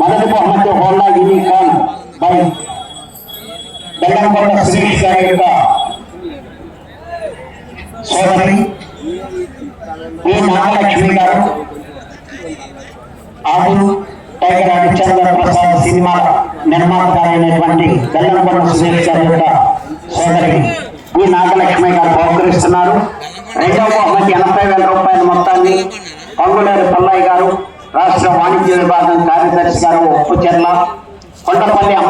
మొదటి బహుమతి Honda Unicorn by Bellamkonda Sri గారి యొక్క సోదరి ఈ మహాలక్ష్మి గారు ఆదు టైగర్ హరిచంద్ర ప్రసాద్ సినిమా నిర్మాత అయినటువంటి బెల్లంకొండ సురేష్ గారి యొక్క సోదరి ఈ నాగలక్ష్మి గారు బహుకరిస్తున్నారు. రెండవ బహుమతి ఎనభై వేల రూపాయల మొత్తాన్ని పంగులేరు పల్లయ్య గారు రాష్ట్ర వాణిజ్య విభాగం 换汤换料